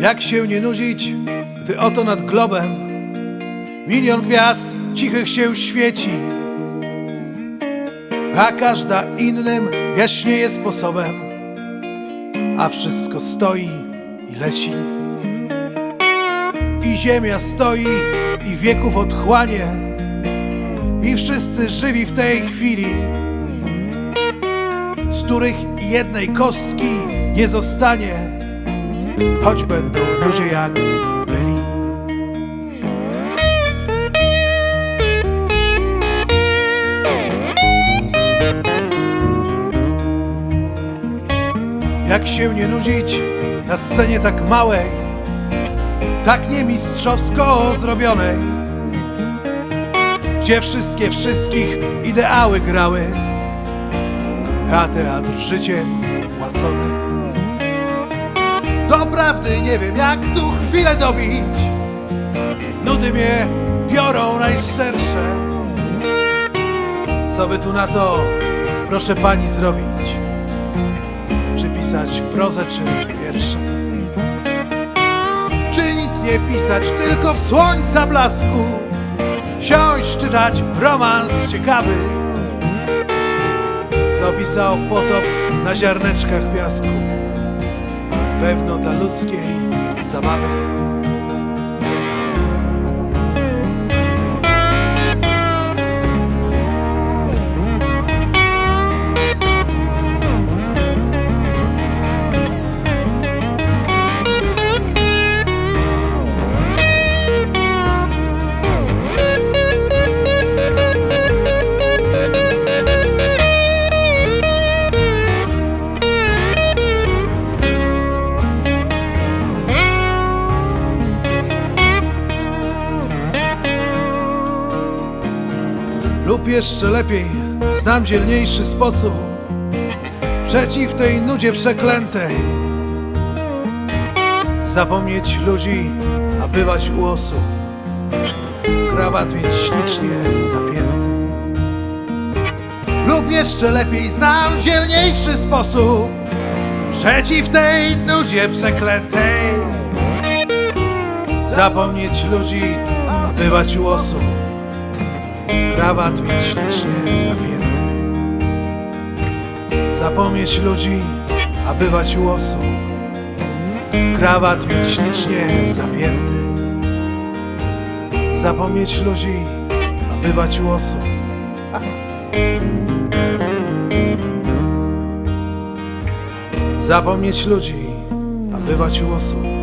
Jak się nie nudzić, gdy oto nad globem milion gwiazd cichych się świeci, a każda innym jaśnieje sposobem, a wszystko stoi i leci. I ziemia stoi i wieków otchłanie, i wszyscy żywi w tej chwili, z których jednej kostki nie zostanie, choć będą ludzie jak byli. Jak się nie nudzić na scenie tak małej, tak nie mistrzowsko zrobionej, gdzie wszystkie wszystkich ideały grały, a teatr życiem płacony. Doprawdy nie wiem, jak tu chwilę dobić. Nudy mnie biorą najszczersze. Co by tu na to, proszę pani, zrobić? Czy pisać prozę, czy wiersze? Czy nic nie pisać, tylko w słońca blasku? Siąść, czytać romans ciekawy, co pisał potop na ziarneczkach piasku pewno dla ludzkiej zabawy. Lub jeszcze lepiej, znam dzielniejszy sposób przeciw tej nudzie przeklętej. Zapomnieć ludzi, a bywać u osób. Krawat mieć ślicznie zapięty. Lub jeszcze lepiej, znam dzielniejszy sposób przeciw tej nudzie przeklętej. Zapomnieć ludzi, a bywać u osób krawat mieć ślicznie zapięty. Zapomnieć ludzi, a bywać u osób. Krawat mieć ślicznie zapięty. Zapomnieć ludzi, a bywać u osób. Zapomnieć ludzi, a bywać u osób.